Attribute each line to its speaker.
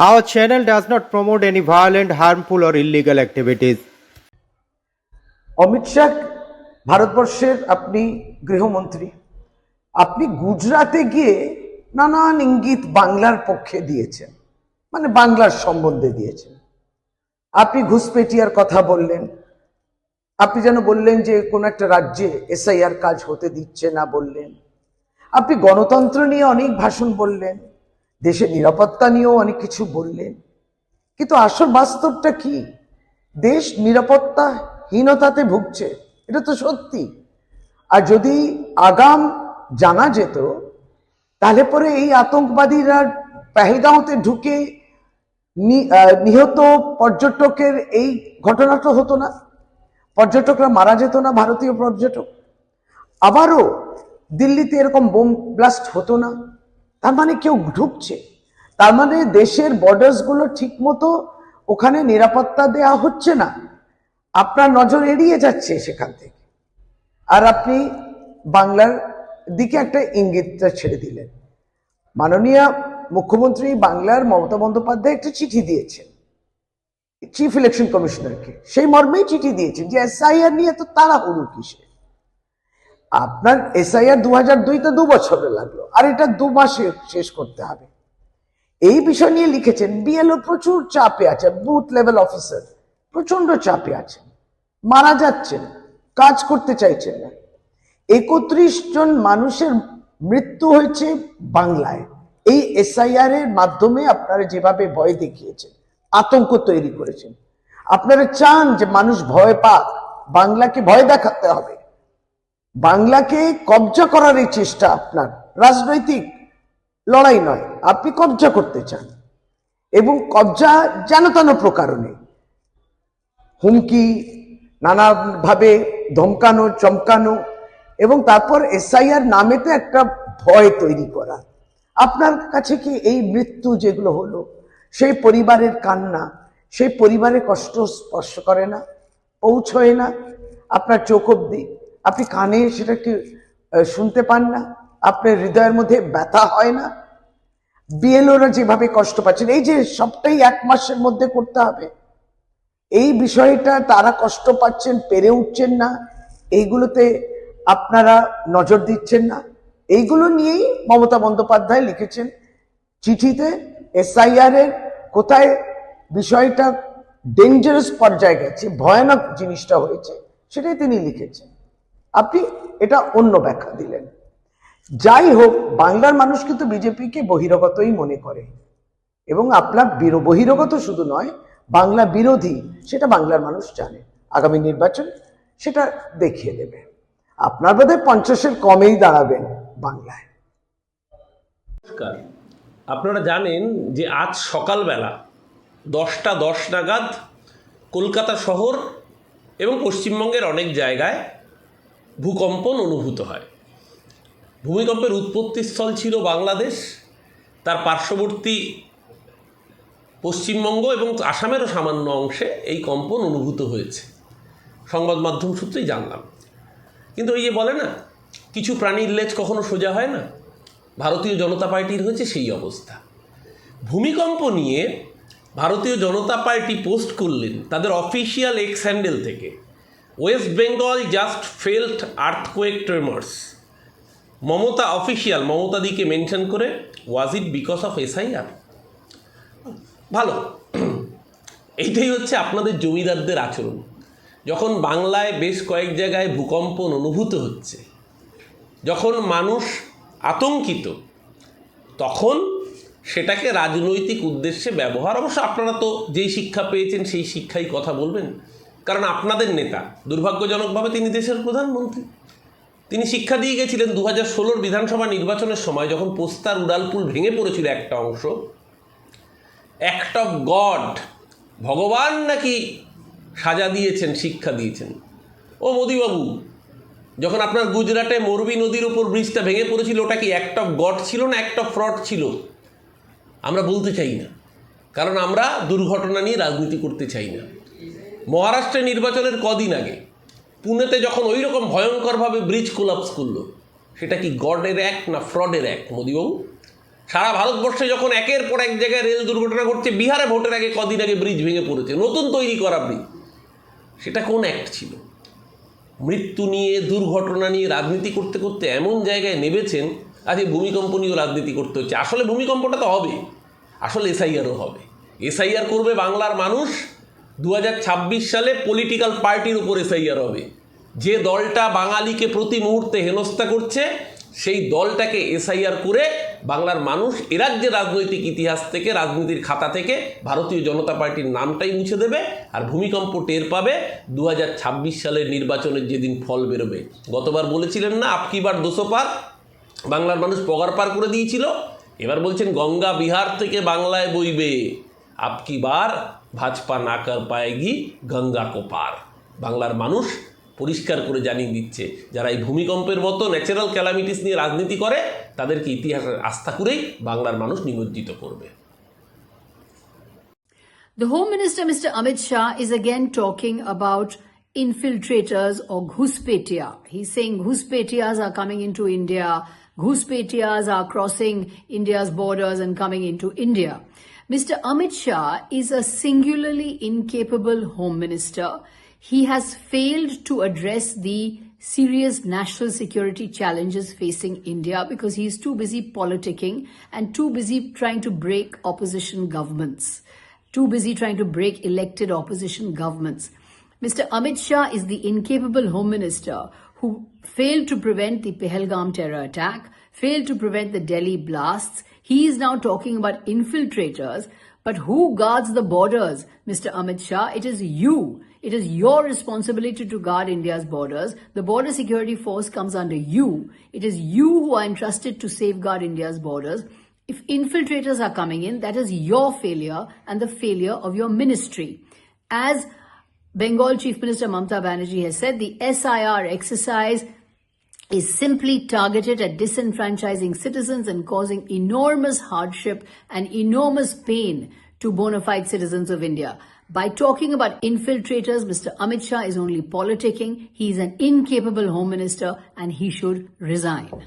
Speaker 1: Our channel does not promote any violent, harmful, or illegal activities.
Speaker 2: Amit Shah ভারতবর্ষের আপনি গৃহমন্ত্রী। আপনি গুজরাটে গিয়ে নানান ইঙ্গিত বাংলার পক্ষে দিয়েছেন। মানে বাংলার সম্বন্ধে দিয়েছেন। আপনি ঘুষপেটিয়ার কথা বললেন। আপনি যেন বললেন যে কোন একটা রাজ্যে এসআইআর কাজ হতে দিচ্ছে না বললেন। আপনি গণতন্ত্র নিয়ে অনেক ভাষণ বললেন। দেশের নিরাপত্তা নিয়েও অনেক কিছু বললেন। কিন্তু আসল বাস্তবটা কি? দেশ নিরাপত্তাহীনতাতে ভুগছে, এটা তো সত্যি। আর যদি আগাম জানা যেত, তাহলে পরে এই আতঙ্কবাদীরা পেহেলগাঁওতে ঢুকে নিহত পর্যটকের এই ঘটনাটা হতো না। পর্যটকরা মারা যেত না, ভারতীয় পর্যটক। আবারও দিল্লিতে এরকম বোম ব্লাস্ট হতো না। তার মানে কেউ ঢুকছে। তার মানে দেশের বর্ডার্সগুলো ঠিক মতো ওখানে নিরাপত্তা দেয়া হচ্ছে না। আপনার নজর এড়িয়ে যাচ্ছে সেখান থেকে। আর আপনি বাংলার দিকে একটা ইঙ্গিতটা ছেড়ে দিলেন। মাননীয় মুখ্যমন্ত্রী বাংলার মমতা বন্দ্যোপাধ্যায় একটা চিঠি দিয়েছেন। চিফ ইলেকশন কমিশনারকে সেই মর্মেই চিঠি দিয়েছেন যে এসআইআর নিয়ে তো তারা তাড়াহুড়ো কিসে আপনার এসআইআর দু হাজার দুইতে দু বছরে লাগল। আর এটা দু মাসে শেষ করতে হবে। এই বিষয় নিয়ে লিখেছেন বিএলও প্রচুর চাপে আছে বুথ লেভেল অফিসার প্রচণ্ড চাপে আছেন। মারা যাচ্ছেন, কাজ করতে চাইছেন না। একত্রিশ জন মানুষের মৃত্যু হয়েছে বাংলায়। এই এসআইআর এর মাধ্যমে আপনারা যেভাবে ভয় দেখিয়েছেন, আতঙ্ক তৈরি করেছেন। আপনারা চান যে মানুষ ভয় পাক, বাংলাকে ভয় দেখাতে হবে। বাংলাকে কবজা করার এই চেষ্টা আপনার। রাজনৈতিক লড়াই নয়, আপনি কবজা করতে চান। এবং কবজা যেন তেন প্রকারণে। হুমকি, নানাভাবে ধমকানো, চমকানো এবং তারপর এসআইআর নামেতে একটা ভয় তৈরি করা। আপনার কাছে কি এই মৃত্যু যেগুলো হলো, সেই পরিবারের কান্না, সেই পরিবারের কষ্ট স্পর্শ করে না, পৌঁছয় না? আপনার চোখ অব্দি আপনি কানে সেটাকে আহ, শুনতে পান না আপনার হৃদয়ের মধ্যে ব্যথা হয় না। বিএলওরা যেভাবে কষ্ট পাচ্ছেন এই যে সবটাই এক মাসের মধ্যে করতে হবে। এই বিষয়টা তারা কষ্ট পাচ্ছেন পেরে উঠছেন না এইগুলোতে আপনারা নজর দিচ্ছেন না। এইগুলো নিয়েই মমতা বন্দ্যোপাধ্যায় লিখেছেন চিঠিতে এসআইআর এর কোথায় বিষয়টা ডেঞ্জারাস পর্যায়ে গেছে ভয়ানক জিনিসটা হয়েছে সেটাই তিনি লিখেছেন। আপনি এটা অন্য ব্যাখ্যা দিলেন। যাই হোক, বাংলার মানুষ কিন্তু বিজেপিকে বহিরগতই মনে করে। এবং আপনার বহিরগত শুধু নয়, বাংলা বিরোধী, সেটা বাংলার মানুষ জানে। আগামী নির্বাচন সেটা দেখিয়ে দেবে। আপনার বোধহয় পঞ্চাশের কমেই দাঁড়াবেন বাংলায়।
Speaker 3: নমস্কার। আপনারা জানেন যে আজ সকালবেলা দশটা দশ নাগাদ কলকাতা শহর এবং পশ্চিমবঙ্গের অনেক জায়গায় ভূকম্পন অনুভূত হয়। ভূমিকম্পের উৎপত্তিস্থল ছিল বাংলাদেশ, তার পার্শ্ববর্তী পশ্চিমবঙ্গ এবং আসামেরও সামান্য অংশে এই কম্পন অনুভূত হয়েছে। সংবাদ মাধ্যম সূত্রেই জানলাম। কিন্তু ওই যে বলে না, কিছু প্রাণীর লেজ কখনো সোজা হয় না, ভারতীয় জনতা পার্টির হয়েছে সেই অবস্থা। ভূমিকম্প নিয়ে ভারতীয় জনতা পার্টি পোস্ট করলেন তাদের অফিসিয়াল এক্স হ্যান্ডেল থেকে। West Bengal just felt earthquake tremors Mamata official মমতাদিকে mention করে was it because of SIR ভালো। এইটাই হচ্ছে আপনাদের জমিদারদের আচরণ। যখন বাংলায় বেশ কয়েক জায়গায় ভূকম্পন অনুভূত হচ্ছে, যখন মানুষ আতঙ্কিত, তখন সেটাকে রাজনৈতিক উদ্দেশ্যে ব্যবহার, অবশ্য আপনারা তো যেই শিক্ষা পেয়েছেন সেই শিক্ষাই কথা বলবেন। কারণ আপনাদের নেতা, দুর্ভাগ্যজনকভাবে তিনি দেশের প্রধানমন্ত্রী। তিনি শিক্ষা দিয়ে গেছিলেন দু হাজার ষোলোর বিধানসভা নির্বাচনের সময় যখন পোস্তার উড়ালপুল ভেঙে পড়েছিল একটা অংশ। অ্যাক্ট অফ গড ভগবান নাকি সাজা দিয়েছেন, শিক্ষা দিয়েছেন। ও মোদিবাবু, যখন আপনার গুজরাটে মোরবি নদীর ওপর ব্রিজটা ভেঙে পড়েছিল, ওটা কি অ্যাক্ট অফ গড ছিল না অ্যাক্ট অফ ফ্রড ছিল? আমরা বলতে চাই না। কারণ আমরা দুর্ঘটনা নিয়ে রাজনীতি করতে চাই না। মহারাষ্ট্রে নির্বাচনের কদিন আগে পুনেতে যখন ওই রকম ভয়ঙ্করভাবে ব্রিজ কোলাপস করল, সেটা কি গডের এক না ফ্রডের এক মোদিবাবু? সারা ভারতবর্ষে যখন একের পর এক জায়গায় রেল দুর্ঘটনা ঘটছে, বিহারে ভোটের আগে কদিন আগে ব্রিজ ভেঙে পড়েছে, নতুন তৈরি করা ব্রিজ, সেটা কোন অ্যাক্ট ছিল? মৃত্যু নিয়ে, দুর্ঘটনা নিয়ে রাজনীতি করতে করতে এমন জায়গায় নেবেছেন আজকে ভূমিকম্প নিয়েও রাজনীতি করতে হচ্ছে। আসলে ভূমিকম্পটা তো হবে, আসলে এসআইআরও হবে। এসআইআর করবে বাংলার মানুষ দু হাজার ছাব্বিশ সালে পলিটিক্যাল পার্টির উপর এসআইআর হবে। যে দলটা বাঙালিকে প্রতি মুহূর্তে হেনস্থা করছে, সেই দলটাকে এসআইআর করে বাংলার মানুষ এরাজ্যের রাজনৈতিক ইতিহাস থেকে, রাজনীতির খাতা থেকে ভারতীয় জনতা পার্টির নামটাই মুছে দেবে আর ভূমিকম্প টের পাবে দু হাজার ছাব্বিশ সালের নির্বাচনের যেদিন ফল বেরোবে। গতবার বলেছিলেন না আপকিবার দোষো পার? বাংলার মানুষ পগার পার করে দিয়েছিল। এবার বলছেন, গঙ্গা বিহার থেকে বাংলায় বইবে। আপকি বার? ভাজপা না কর পায়েগি গঙ্গা কো পার বাংলার মানুষ পরিষ্কার করে জানিয়ে দিচ্ছে যারা এই ভূমিকম্পের মতো ন্যাচারাল ক্যালামিটিস নিয়ে রাজনীতি করে তাদেরকে ইতিহাসের আস্থা করেই বাংলার মানুষ নিমজ্জিত করবে
Speaker 4: The Home Minister, Mr. Amit Shah, is again talking about infiltrators or Ghuspetia. He's saying Ghuspetias are coming into India, Ghuspetias are crossing India's borders and coming into India. Mr. Amit Shah is a singularly incapable Home Minister. He has failed to address the serious national security challenges facing India because he is too busy politicking and too busy trying to break opposition governments too busy trying to break elected opposition governments. Mr. Amit Shah is the incapable Home Minister who failed to prevent the Pehelgam terror attack, failed to prevent the Delhi blasts. He is now talking about infiltrators. But who guards the borders, Mr. Amit Shah? It is you. It is your responsibility to guard India's borders. The border security force comes under you. It is you who are entrusted to safeguard India's borders. If infiltrators are coming in, that is your failure and the failure of your ministry. As Bengal Chief Minister Mamta Banerjee has said, the SIR exercise is simply targeted at disenfranchising citizens and causing enormous hardship and enormous pain to bona fide citizens of India. By talking about infiltrators, Mr. Amit Shah is only politicking. He is an incapable home minister and he should resign.